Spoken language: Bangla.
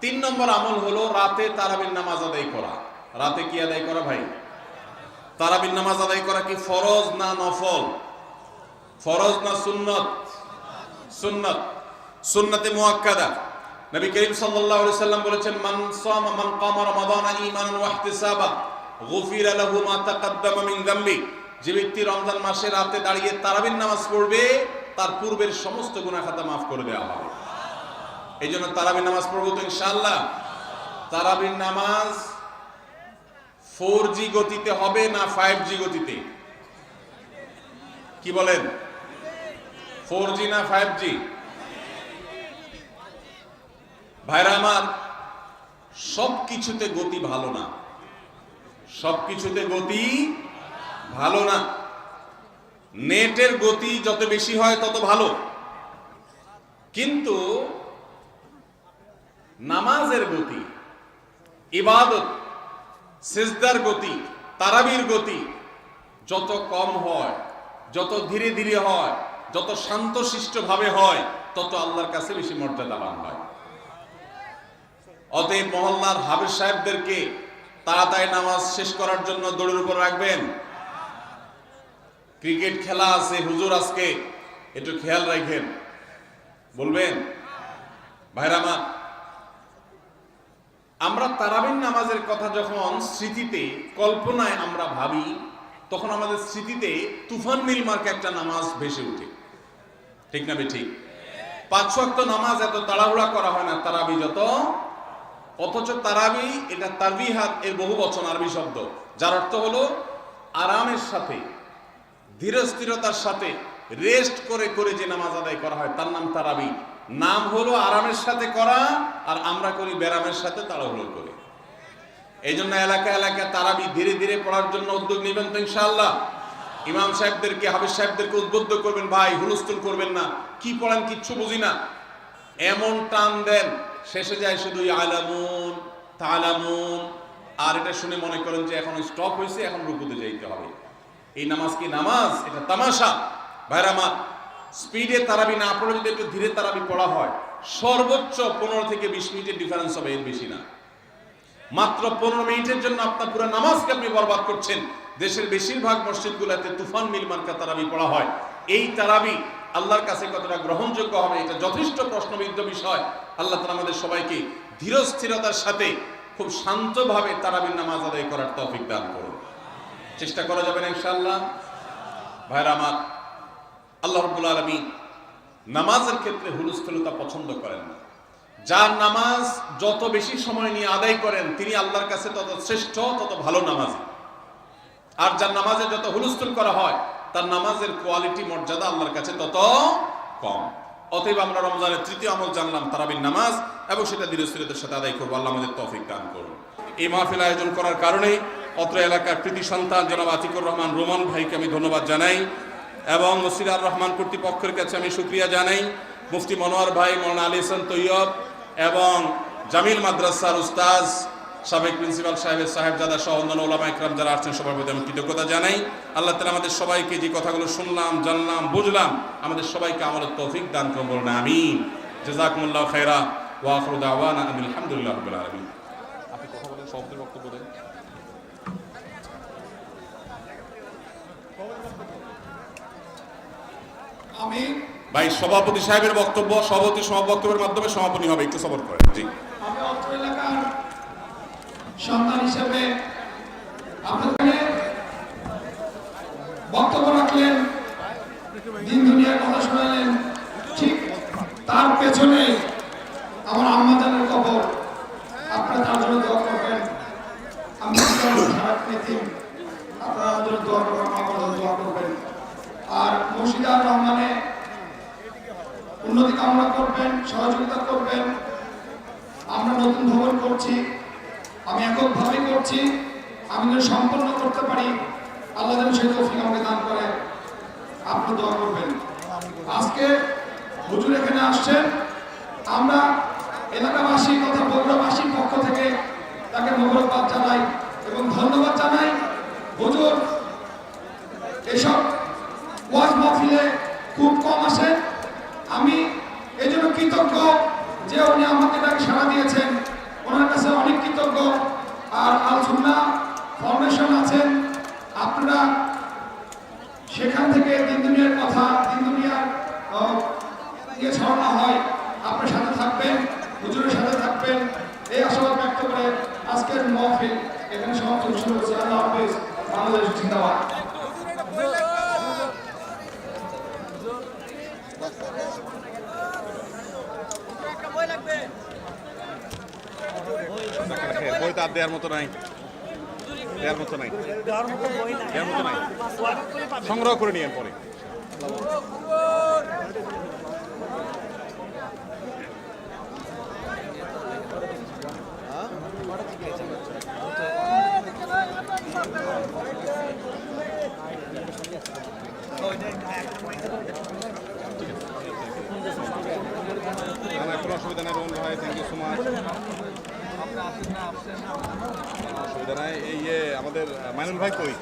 তিন নম্বর আমল হলো রাতে তারাবির নামাজ আদায় করা। রাতে কি আদায় করা ভাই? তারাবির নামাজ আদায় করা কি ফরজ না নফল? ফরজ না সুন্নত? সুন্নত। সুন্নতে মুআক্কাদা নবী করিম সাল্লাল্লাহু আলাইহি সাল্লাম বলেছেন, মান সামা, মান কামা রমাদান ঈমানান ওয়া ইহতিসাবা, গুফিরা লাহু মা তাকাদ্দামা মিন যামবি। যে ব্যক্তি রমজান মাসে রাতে দাঁড়িয়ে তারাবির নামাজ পড়বে, তার পূর্বের সমস্ত গুনাহ খাতা মাফ করে দেওয়া হবে। এই জন্য তারাবির নামাজ পড়ব তো ইনশাআল্লাহ। তারাবির নামাজ ফোর জি গতিতে হবে না ফাইভ জি গতিতে? কি বলেন? ফোর জি না ফাইভ জি ভাইরা আমার সব কিছুতে গতি ভালো না। সব কিছুতে গতি ভালো না। নেটের গতি যত বেশি হয় তত ভালো। কিন্তু নামাজের গতি, ইবাদত, সেজদার গতি, তারাবির গতি যত কম হয়, যত ধীরে ধীরে হয়, যত শান্তশিষ্ট ভাবে হয়, তত আল্লাহর কাছে বেশি মর্যাদাবান হয়। অতএব মহল্লার হাবিজ সাহেবদেরকে তাড়াতাড়ি নামাজ শেষ করার জন্য দৌড়ের উপর রাখবেন। ক্রিকেট খেলা আছে, হুজুর আজকে, একটু খেয়াল রাখবেন বলবেন ভাইরামা আমরা তারাবিন নামাজের কথা যখন স্মৃতিতে, কল্পনায় আমরা ভাবি, তখন আমাদের স্মৃতিতে তুফান মিল মার্কে একটা নামাজ ভেসে ওঠে। ঠিক না ঠিক পাঁচ ওয়াক্ত নামাজ এত তাড়াহুড়া করা হয় না, তারাবি যত। অথচ তারাবি এটা তারবিহাত এর বহু বচন আরবি শব্দ, যার অর্থ হলো আরামের সাথে, ধীরস্থিরতার সাথে, রেস্ট করে করে যে নামাজ আদায় করা হয়, তার নাম তারাবি। নাম হলো আরামের সাথে করা, আর আমরা করি ব্যারামের সাথে তাড়াহুড়ো করে। এই জন্য এলাকা এলাকা তারাবি ধীরে ধীরে পড়ার জন্য উদ্যোগ নেবেন তো ইনশাআল্লাহ। ইমাম সাহেবদেরকে হাবিজ সাহেবদেরকে উদ্বুদ্ধ করবেন, ভাই, হুলস্থুল করবেন না। কি পড়েন কিচ্ছু বুঝি না। এমন টান দেন, শেষে যায় শুধু আলামুন তালামুন। আর এটা শুনে মনে করেন যে এখন স্টপ হয়েছে, এখন রুকুতে যাইতে হবে। এই নামাজ কি নামাজ? এটা তামাশা। ভাইরামাত স্পিডে তারাবি না পড়ে যদি একটু ধীরে তারাবি পড়া হয়, সর্বোচ্চ পনেরো থেকে বিশ মিনিটের ডিফারেন্স হবে, এর বেশি না। মাত্র পনেরো মিনিটের জন্য আপনার পুরো নামাজকে আপনি বরবাদ করছেন। দেশের বেশিরভাগ মসজিদগুলোতে তুফান মিল মার্কা তারাবি পড়া হয়। এই তারাবি আল্লাহর কাছে কতটা গ্রহণযোগ্য হবে, এটা যথেষ্ট প্রশ্নবিদ্ধ বিষয়। আল্লাহ তালা আমাদের সবাইকে ধীরস্থিরতার সাথে খুব শান্তভাবে তারাবির নামাজ আদায় করার তৌফিক দান করুন। চেষ্টা করা যাবে না ইনশাআল্লাহ। ভাইরা আমার আল্লাহ রব্বুল আলমী নামাজের ক্ষেত্রে হুলস্থলতা পছন্দ করেন না। যার নামাজ যত বেশি সময় নিয়ে আদায় করেন, তিনি আল্লাহর কাছে তত শ্রেষ্ঠ, তত ভালো নামাজ। আর যার নামাজে যত হুলস্থুল করা হয়, তার নামাজের কোয়ালিটি, মর্যাদা আল্লাহর কাছে তত কম। অতএব আমরা রমজানের তৃতীয় আমল জানলাম, তারাবির নামাজ, এবং সেটা ধীরস্থিরতার সাথে আদায় করব। আল্লাহ আমাদের তৌফিক দান করুন। এই মাহফিল আয়োজন করার কারণেই অত্র এলাকার কৃতি সন্তান জনাব আতিকুর রহমান রোমান ভাইকে আমি ধন্যবাদ জানাই। এবং সিরার রহমান কর্তৃপক্ষের কাছে আমি সুক্রিয়া জানাই। মুফতি মনোয়ার ভাই মৌলানা আলী হাসান তৈয়ব এবং জামিল মাদ্রাসার উস্তাজ সাবেক প্রিন্সিপাল সাহেবের সাহেবজাদা সহ অন্যান্য ওলামা ইকরাম যারা আসছেন সবার প্রতি আমি কৃতজ্ঞতা জানাই। আল্লাহ তালা আমাদের সবাইকে যে কথাগুলো শুনলাম, জানলাম, বুঝলাম, আমাদের সবাইকে আমলের তৌফিক দান করুন বলুন, আমিন। জাজাকুমুল্লাহ খাইরা ওয়াফরু দাওয়ানা আলহামদুলিল্লাহ আপনি কথা বলেন সভাপতির বক্তব্য দেন। ভাই সভাপতি সাহেবের বক্তব্য সভাপতি সভা বক্তব্যের মাধ্যমে সমাপনী হবে একটু সবর করেন। জি। আমি অত্র এলাকার সন্তান হিসেবে আপনাদের বক্তব্য রাখলেন দিন দুনিয়ার কথা শোনালেন ঠিক তার পেছনে আমার আম্মাজানের কবর আপনারা তার জন্য দোয়া করবেন। আমি আপনারা আমার দোয়া করবেন দোয়া করবেন। আর মুর্শিদার রহমানে উন্নতি কামনা করবেন, সহযোগিতা করবেন। আমরা নতুন ভবন করছি, আমি এককভাবে করছি, আমি যেন সম্পন্ন করতে পারি, আল্লাহ যেন সেই তৌফিক আমাকে দান করে। আপনি দোয়া করবেন। আজকে হুজুর এখানে আসছেন। আমরা এলাকাবাসী তথা বগুড়াবাসীর পক্ষ থেকে যে উনি আমাকে ডাকে সাড়া দিয়েছেন, ওনার কাছে অনেক কৃতজ্ঞ। আর আলসুন্না ফরমেশন আছেন আপনারা সেখান থেকে দিন দুনিয়ার কথা দিন দুনিয়ার ইয়ে ছড়ানো হয়। আপনার সাথে থাকবেন, হুজুরের সাথে থাকবেন। এই আশাবাদ ব্যক্ত করে আজকের মহফিল এখানে সমস্ত শুরু হচ্ছে। আল্লাহ হাফিজ। বাংলাদেশ জিন্দাবাদ। বই তার দেওয়ার মতো নাই। দেওয়ার মতো নাই। দেওয়ার মতো নাই। সংগ্রহ করে নিয়ে পরে। না, কোনো অসুবিধা নাই রোহন ভাই থ্যাংক ইউ সো মাচ অসুবিধা নাই এই ইয়ে আমাদের মাইনুল ভাই কই